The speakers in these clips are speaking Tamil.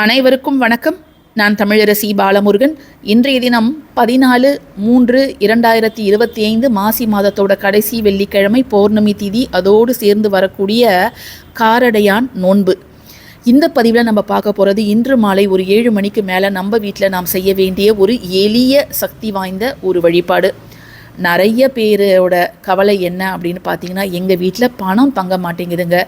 அனைவருக்கும் வணக்கம். நான் தமிழரசி பாலமுருகன். இன்றைய தினம் பதினாலு மூன்று இரண்டாயிரத்தி இருபத்தி ஐந்து மாசி மாதத்தோட கடைசி வெள்ளிக்கிழமை பௌர்ணமி திதி. அதோடு சேர்ந்து வரக்கூடிய காரடையான் நோன்பு. இந்த பதிவில் நம்ம பார்க்க போகிறது இன்று மாலை ஒரு ஏழு மணிக்கு மேலே நம்ம வீட்டில் நாம் செய்ய வேண்டிய ஒரு எளிய சக்தி வாய்ந்த ஒரு வழிபாடு. நிறைய பேரோட கவலை என்ன அப்படின்னு பார்த்தீங்கன்னா எங்கள் வீட்டில் பணம் தங்க மாட்டேங்குதுங்க.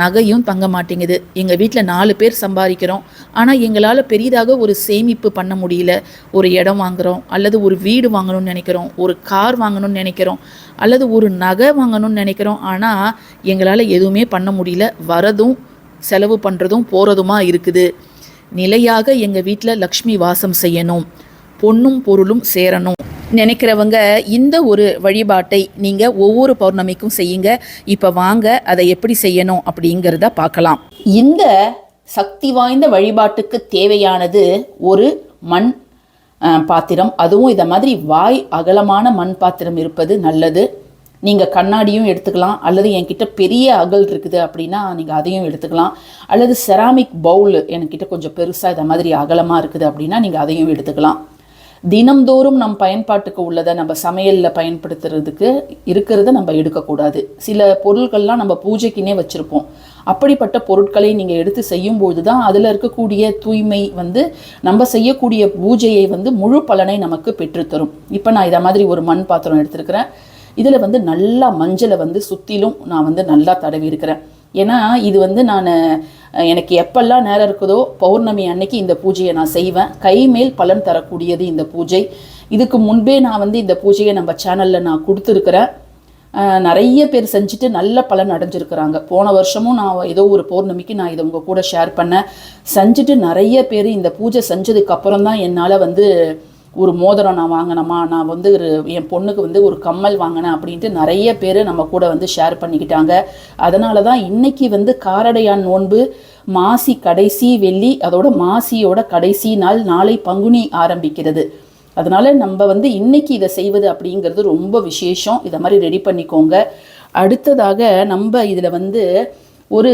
நகையும் தங்க மாட்டேங்குது. எங்கள் வீட்டில் நாலு பேர் சம்பாதிக்கிறோம். ஆனால் எங்களால் பெரிதாக ஒரு சேமிப்பு பண்ண முடியல. ஒரு இடம் வாங்குகிறோம் அல்லது ஒரு வீடு வாங்கணும்னு நினைக்கிறோம் ஒரு கார் வாங்கணும்னு நினைக்கிறோம் அல்லது ஒரு நகை வாங்கணும்னு நினைக்கிறோம். ஆனால் எங்களால் எதுவுமே பண்ண முடியல. வரதும் செலவு பண்ணுறதும் போகிறதுமா இருக்குது. நிலையாக எங்கள் வீட்டில் லக்ஷ்மி வாசம் செய்யணும். பொன்னும் பொருளும் சேரணும். நினைக்கிறவங்க இந்த ஒரு வழிபாட்டை நீங்கள் ஒவ்வொரு பௌர்ணமிக்கும் செய்யுங்க. இப்போ வாங்க அதை எப்படி செய்யணும் அப்படிங்கிறத பார்க்கலாம். இந்த சக்தி வாய்ந்த வழிபாட்டுக்கு தேவையானது ஒரு மண் பாத்திரம். அதுவும் இதை மாதிரி வாய் அகலமான மண் பாத்திரம் இருப்பது நல்லது. நீங்கள் கண்ணாடியும் எடுத்துக்கலாம். அல்லது என்கிட்ட பெரிய அகல் இருக்குது அப்படின்னா நீங்கள் அதையும் எடுத்துக்கலாம். அல்லது செராமிக் பவுல் என்கிட்ட கொஞ்சம் பெருசாக இதை மாதிரி அகலமாக இருக்குது அப்படின்னா நீங்கள் அதையும் எடுத்துக்கலாம். தினம்தோறும் நம் பயன்பாட்டுக்கு உள்ளதை நம்ம சமையலில் பயன்படுத்துறதுக்கு இருக்கிறத நம்ம எடுக்கக்கூடாது. சில பொருட்கள்லாம் நம்ம பூஜைக்குன்னே வச்சுருப்போம். அப்படிப்பட்ட பொருட்களை நீங்கள் எடுத்து செய்யும்போது தான் அதில் இருக்கக்கூடிய தூய்மை வந்து நம்ம செய்யக்கூடிய பூஜையை வந்து முழு பலனை நமக்கு பெற்றுத்தரும் இப்போ நான் இதை மாதிரி ஒரு மண் பாத்திரம் எடுத்திருக்கிறேன். இதில் வந்து நல்லா மஞ்சளை வந்து சுற்றிலும் நான் வந்து நல்லா தடவி இருக்கிறேன். ஏன்னா இது வந்து நான் எனக்கு எப்பெல்லாம் நேரம் இருக்குதோ பௌர்ணமி அன்னைக்கு இந்த பூஜையை நான் செய்வேன். கைமேல் பலன் தரக்கூடியது இந்த பூஜை. இதுக்கு முன்பே நான் வந்து இந்த பூஜையை நம்ம சேனலில் நான் கொடுத்துருக்குறேன். நிறைய பேர் செஞ்சுட்டு நல்ல பலன் அடைஞ்சிருக்கிறாங்க. போன வருஷமும் நான் ஏதோ ஒரு பௌர்ணமிக்கு நான் இதை உங்கள் கூட ஷேர் பண்ணேன். செஞ்சுட்டு நிறைய பேர் இந்த பூஜை செஞ்சதுக்கு அப்புறம் தான் என்னால் வந்து ஒரு மோதிரம் நான் வாங்கினோமா நான் வந்து ஒரு என் பொண்ணுக்கு வந்து ஒரு கம்மல் வாங்கினேன் அப்படின்ட்டு நிறைய பேர் நம்ம கூட வந்து ஷேர் பண்ணிக்கிட்டாங்க. அதனால தான் இன்றைக்கி வந்து காரடையான் நோன்பு மாசி கடைசி வெள்ளி அதோட மாசியோட கடைசி நாள் நாளை பங்குனி ஆரம்பிக்கிறது. அதனால் நம்ம வந்து இன்றைக்கி இதை செய்வது அப்படிங்கிறது ரொம்ப விசேஷம். இதை மாதிரி ரெடி பண்ணிக்கோங்க. அடுத்ததாக நம்ம இதில் வந்து ஒரு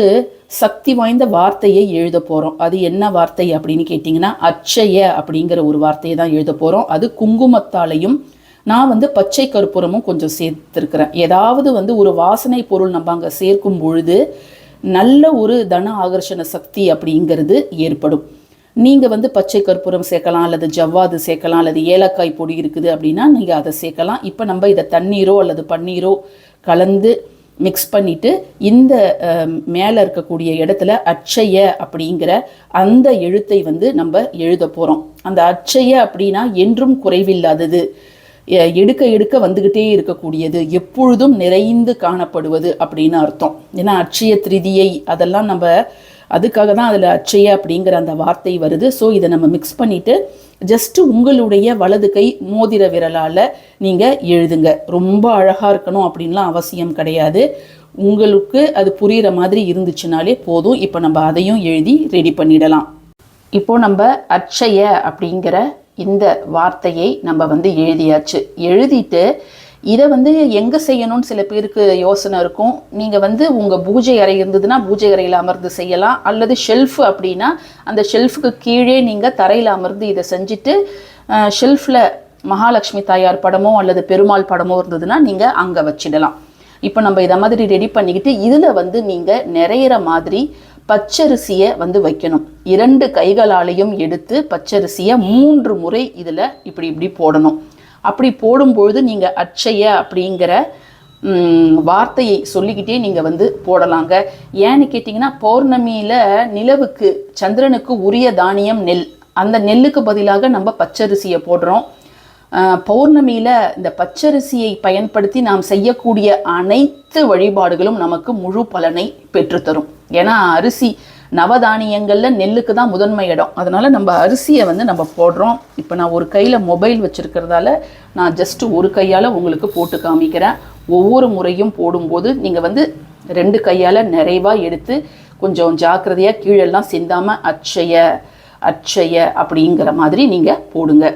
சக்தி வாய்ந்த வார்த்தையை எழுத போகிறோம் அது என்ன வார்த்தை அப்படின்னு கேட்டிங்கன்னா அச்சய அப்படிங்கிற ஒரு வார்த்தையை தான் எழுத போகிறோம் அது குங்குமத்தாலையும் நான் வந்து பச்சை கற்பூரமும் கொஞ்சம் சேர்த்துருக்கிறேன். ஏதாவது வந்து ஒரு வாசனை பொருள் நம்ம அங்கே சேர்க்கும் பொழுது நல்ல ஒரு தன ஆகர்ஷண சக்தி அப்படிங்கிறது ஏற்படும். நீங்கள் வந்து பச்சை கற்பூரம் சேர்க்கலாம் அல்லது ஜவ்வாது சேர்க்கலாம் அல்லது ஏலக்காய் பொடி இருக்குது அப்படின்னா நீங்கள் அதை சேர்க்கலாம். இப்போ நம்ம இதை தண்ணீரோ அல்லது பன்னீரோ கலந்து மிக்ஸ் பண்ணிட்டு இந்த மேலே இருக்கக்கூடிய இடத்துல அச்சய அப்படிங்கிற அந்த எழுத்தை வந்து நம்ம எழுத போகிறோம் அந்த அச்சய அப்படின்னா என்றும் குறைவில்லாதது. எடுக்க எடுக்க வந்துக்கிட்டே இருக்கக்கூடியது. எப்பொழுதும் நிறைந்து காணப்படுவது அப்படின்னு அர்த்தம். ஏன்னா அச்சய திருதியை அதெல்லாம் நம்ம அதுக்காக தான் அதில் அச்சய அப்படிங்கிற அந்த வார்த்தை வருது. ஸோ இதை நம்ம மிக்ஸ் பண்ணிவிட்டு ஜஸ்ட்டு உங்களுடைய வலது கை மோதிர விரலால் நீங்கள் எழுதுங்க. ரொம்ப அழகாக இருக்கணும் அப்படின்லாம் அவசியம் கிடையாது. உங்களுக்கு அது புரிகிற மாதிரி இருந்துச்சுனாலே போதும். இப்போ நம்ம அதையும் எழுதி ரெடி பண்ணிடலாம். இப்போ நம்ம அட்சய அப்படிங்கிற இந்த வார்த்தையை நம்ம வந்து எழுதியாச்சு. எழுதிட்டு இதை வந்து எங்கே செய்யணும்னு சில பேருக்கு யோசனை இருக்கும். நீங்கள் வந்து உங்கள் பூஜை அறை இருந்ததுன்னா பூஜை அறையில் அமர்ந்து செய்யலாம். அல்லது ஷெல்ஃப் அப்படின்னா அந்த ஷெல்ஃபுக்கு கீழே நீங்கள் தரையில் அமர்ந்து இதை செஞ்சுட்டு ஷெல்ஃபில் மகாலட்சுமி தாயார் படமோ அல்லது பெருமாள் படமோ இருந்ததுன்னா நீங்கள் அங்கே வச்சிடலாம். இப்போ நம்ம இதை மாதிரி ரெடி பண்ணிக்கிட்டு இதில் வந்து நீங்கள் நிறையிற மாதிரி பச்சரிசியை வந்து வைக்கணும். இரண்டு கைகளாலையும் எடுத்து பச்சரிசியை மூன்று முறை இதில் இப்படி இப்படி போடணும். அப்படி போடும்பொழுது நீங்கள் அட்சய அப்படிங்கிற வார்த்தையை சொல்லிக்கிட்டே நீங்கள் வந்து போடலாங்க. ஏன்னு கேட்டிங்கன்னா பௌர்ணமியில் நிலவுக்கு சந்திரனுக்கு உரிய தானியம் நெல். அந்த நெல்லுக்கு பதிலாக நம்ம பச்சரிசியை போடுறோம். பௌர்ணமியில் இந்த பச்சரிசியை பயன்படுத்தி நாம் செய்யக்கூடிய அனைத்து வழிபாடுகளும் நமக்கு முழு பலனை பெற்றுத்தரும். ஏன்னா அரிசி நவதானியங்களில் நெல்லுக்கு தான் முதன்மை இடம். அதனால் நம்ம அரிசியை வந்து நம்ம போடுறோம். இப்போ நான் ஒரு கையில் மொபைல் வச்சுருக்கிறதால நான் ஜஸ்ட் ஒரு கையால் உங்களுக்கு போட்டு காமிக்கிறேன். ஒவ்வொரு முறையும் போடும்போது நீங்கள் வந்து ரெண்டு கையால் நிறைவாக எடுத்து கொஞ்சம் ஜாக்கிரதையாக கீழெல்லாம் சிந்தாமல் அச்சைய அச்சைய அப்படிங்கிற மாதிரி நீங்கள் போடுங்க.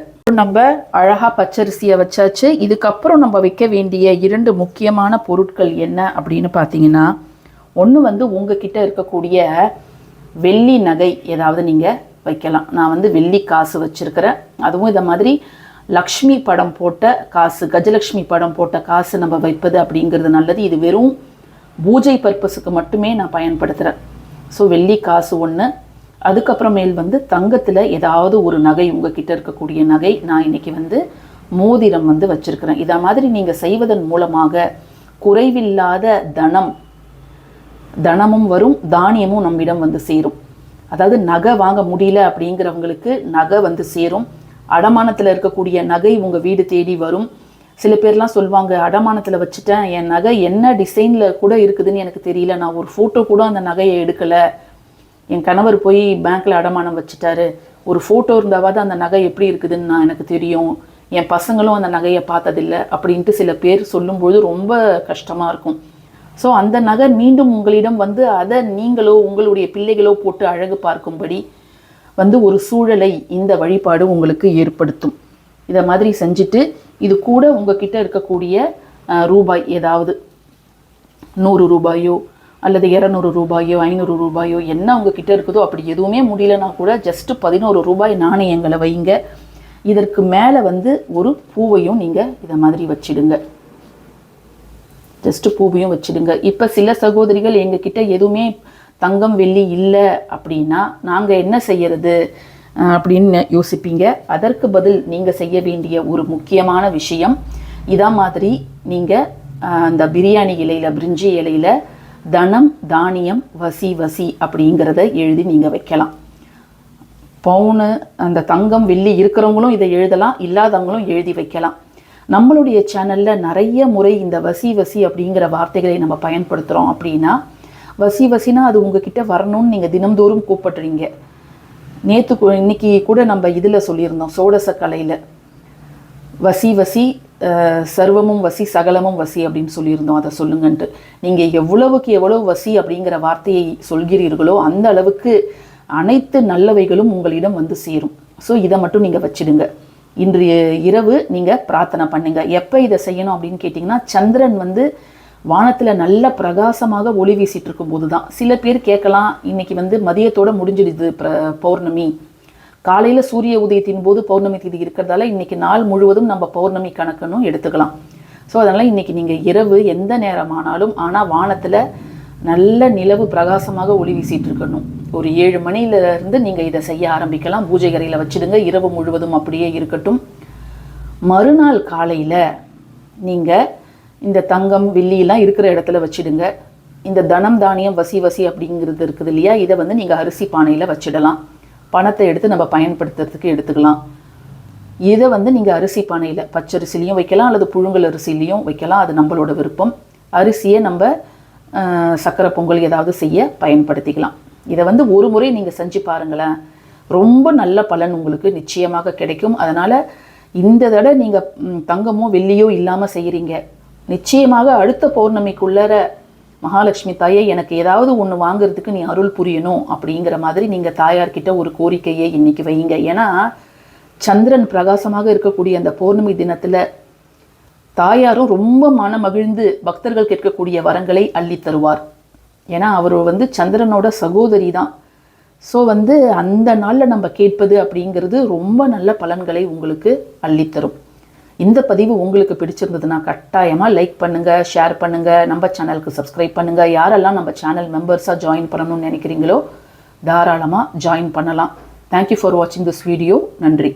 நம்ம அழகாக பச்சரிசியை வச்சாச்சு. இதுக்கப்புறம் நம்ம வைக்க வேண்டிய இரண்டு முக்கியமான பொருட்கள் என்ன அப்படின்னு பார்த்தீங்கன்னா ஒன்று வந்து உங்ககிட்ட இருக்கக்கூடிய வெள்ளி நகை ஏதாவது நீங்கள் வைக்கலாம். நான் வந்து வெள்ளி காசு வச்சுருக்கிறேன். அதுவும் இதை மாதிரி லக்ஷ்மி படம் போட்ட காசு கஜலக்ஷ்மி படம் போட்ட காசு நம்ம வைப்பது அப்படிங்கிறது நல்லது. இது வெறும் பூஜை பர்பஸுக்கு மட்டுமே நான் பயன்படுத்துகிறேன் ஸோ வெள்ளி காசு ஒன்று அதுக்கப்புறமேல் வந்து தங்கத்தில் ஏதாவது ஒரு நகை உங்ககிட்ட இருக்கக்கூடிய நகை நான் இன்றைக்கி வந்து மோதிரம் வந்து வச்சுருக்கிறேன். இதை மாதிரி நீங்கள் செய்வதன் மூலமாக குறைவில்லாத தனம் தனமும் வரும் தானியமும் நம்மிடம் வந்து சேரும். அதாவது நகை வாங்க முடியல அப்படிங்கிறவங்களுக்கு நகை வந்து சேரும். அடமானத்தில் இருக்கக்கூடிய நகை உங்கள் வீடு தேடி வரும். சில பேர்லாம் சொல்லுவாங்க அடமானத்தில் வச்சுட்டேன் என் நகை என்ன டிசைனில் கூட இருக்குதுன்னு எனக்கு தெரியல. நான் ஒரு ஃபோட்டோ கூட அந்த நகையை எடுக்கலை. என் கணவர் போய் பேங்க்கில் அடமானம் வச்சுட்டாரு. ஒரு ஃபோட்டோ இருந்தாவது அந்த நகை எப்படி இருக்குதுன்னு நான் எனக்கு தெரியும். என் பசங்களும் அந்த நகையை பார்த்ததில்ல. அப்படின்ட்டு சில பேர் சொல்லும்போது ரொம்ப கஷ்டமாக இருக்கும். ஸோ அந்த நகை மீண்டும் உங்களிடம் வந்து அதை நீங்களோ உங்களுடைய பிள்ளைகளோ போட்டு அழகு பார்க்கும்படி வந்து ஒரு சூழலை இந்த வழிபாடு உங்களுக்கு ஏற்படுத்தும். இதை மாதிரி செஞ்சுட்டு இது கூட உங்ககிட்ட இருக்கக்கூடிய ரூபாய் ஏதாவது நூறு ரூபாயோ அல்லது இரநூறு ரூபாயோ ஐநூறு ரூபாயோ என்ன உங்ககிட்ட இருக்குதோ அப்படி எதுவுமே முடியலனா கூட ஜஸ்ட்டு பதினோரு ரூபாய் நாணயங்களை வைங்க. இதற்கு மேலே வந்து ஒரு பூவையும் நீங்கள் இதை மாதிரி வச்சிடுங்க. ஜஸ்ட் பூவையும் வச்சுடுங்க. இப்போ சில சகோதரிகள் எங்ககிட்ட எதுவுமே தங்கம் வெள்ளி இல்லை அப்படின்னா நாங்கள் என்ன செய்யறது அப்படின்னு யோசிப்பீங்க. அதற்கு பதில் நீங்கள் செய்ய வேண்டிய ஒரு முக்கியமான விஷயம் இதா மாதிரி நீங்கள் அந்த பிரியாணி இலையில் பிரிஞ்சி இலையில் தனம் தானியம் வசி வசி அப்படிங்கிறத எழுதி நீங்கள் வைக்கலாம். பவுனு அந்த தங்கம் வெள்ளி இருக்கிறவங்களும் இதை எழுதலாம் இல்லாதவங்களும் எழுதி வைக்கலாம். நம்மளுடைய சேனலில் நிறைய முறை இந்த வசி வசி அப்படிங்கிற வார்த்தைகளை நம்ம பயன்படுத்துகிறோம் அப்படின்னா வசி வசினா அது உங்ககிட்ட வரணும்னு நீங்கள் தினம்தோறும் கூப்பிட்றீங்க. நேற்று இன்னைக்கு கூட நம்ம இதில் சொல்லியிருந்தோம் சோடச கலையில் வசி வசி சர்வமும் வசி சகலமும் வசி அப்படின்னு சொல்லியிருந்தோம் அதை சொல்லுங்கன்ட்டு. நீங்கள் எவ்வளவுக்கு எவ்வளவு வசி அப்படிங்கிற வார்த்தையை சொல்கிறீர்களோ அந்த அளவுக்கு அனைத்து நல்லவைகளும் உங்களிடம் வந்து சேரும். ஸோ இதை மட்டும் நீங்கள் வச்சிடுங்க. இன்று இரவு நீங்கள் பிரார்த்தனை பண்ணுங்க. எப்போ இதை செய்யணும் அப்படின்னு கேட்டிங்கன்னா சந்திரன் வந்து வானத்தில் நல்ல பிரகாசமாக ஒளி வீசிட்டு இருக்கும்போது தான் சில பேர் கேட்கலாம் இன்னைக்கு வந்து மதியத்தோட முடிஞ்சிடுது பிர பௌர்ணமி. காலையில் சூரிய உதயத்தின் போது பௌர்ணமி திதி இருக்கிறதால இன்னைக்கு நாள் முழுவதும் நம்ம பௌர்ணமி கணக்குன்னு எடுத்துக்கலாம். ஸோ அதனால் இன்னைக்கு நீங்கள் இரவு எந்த நேரமானாலும் ஆனால் வானத்தில் நல்ல நிலவு பிரகாசமாக ஒளி வீசிட்டு இருக்கணும். ஒரு ஏழு மணியிலேருந்து நீங்கள் இதை செய்ய ஆரம்பிக்கலாம். பூஜை கரையில் வச்சிடுங்க. இரவு முழுவதும் அப்படியே இருக்கட்டும். மறுநாள் காலையில் நீங்கள் இந்த தங்கம் வெள்ளியெல்லாம் இருக்கிற இடத்துல வச்சுடுங்க. இந்த தனம் தானியம் வசி வசி அப்படிங்கிறது இருக்குது இல்லையா? இதை வந்து நீங்கள் அரிசி பானையில் வச்சிடலாம். பணத்தை எடுத்து நம்ம பயன்படுத்துறதுக்கு எடுத்துக்கலாம். இதை வந்து நீங்கள் அரிசி பானையில் பச்சரிசிலையும் வைக்கலாம். அல்லது புழுங்கல் அரிசிலையும் வைக்கலாம். அது நம்மளோட விருப்பம். அரிசியை நம்ம சக்கரை பொங்கல் ஏதாவது செய்ய பயன்படுத்திக்கலாம். இதை வந்து ஒரு முறை நீங்கள் செஞ்சு பாருங்களேன். ரொம்ப நல்ல பலன் உங்களுக்கு நிச்சயமாக கிடைக்கும். அதனால் இந்த தடவை நீங்கள் தங்கமோ வெள்ளியோ இல்லாமல் செய்கிறீங்க நிச்சயமாக அடுத்த பௌர்ணமிக்குள்ளர மகாலட்சுமி தாயை எனக்கு ஏதாவது ஒன்று வாங்குறதுக்கு நீ அருள் புரியணும் அப்படிங்கிற மாதிரி நீங்கள் தாயார்கிட்ட ஒரு கோரிக்கையை இன்னைக்கு வைங்க. ஏன்னா சந்திரன் பிரகாசமாக இருக்கக்கூடிய அந்த பௌர்ணமி தினத்தில் தாயாரும் ரொம்ப மன மகிழ்ந்து பக்தர்கள் கேட்கக்கூடிய வரங்களை அள்ளி தருவார். ஏன்னா அவர் வந்து சந்திரனோட சகோதரி தான் ஸோ வந்து அந்த நாளில் நம்ம கேட்பது அப்படிங்கிறது ரொம்ப நல்ல பலன்களை உங்களுக்கு அள்ளித்தரும். இந்த பதிவு உங்களுக்கு பிடிச்சிருந்ததுன்னா கட்டாயமாக லைக் பண்ணுங்கள் ஷேர் பண்ணுங்கள் நம்ம சேனலுக்கு சப்ஸ்கிரைப் பண்ணுங்கள் யாரெல்லாம் நம்ம சேனல் மெம்பர்ஸாக ஜாயின் பண்ணணும்னு நினைக்கிறீங்களோ தாராளமாக ஜாயின் பண்ணலாம். தேங்க்யூ ஃபார் வாட்சிங் திஸ் வீடியோ நன்றி.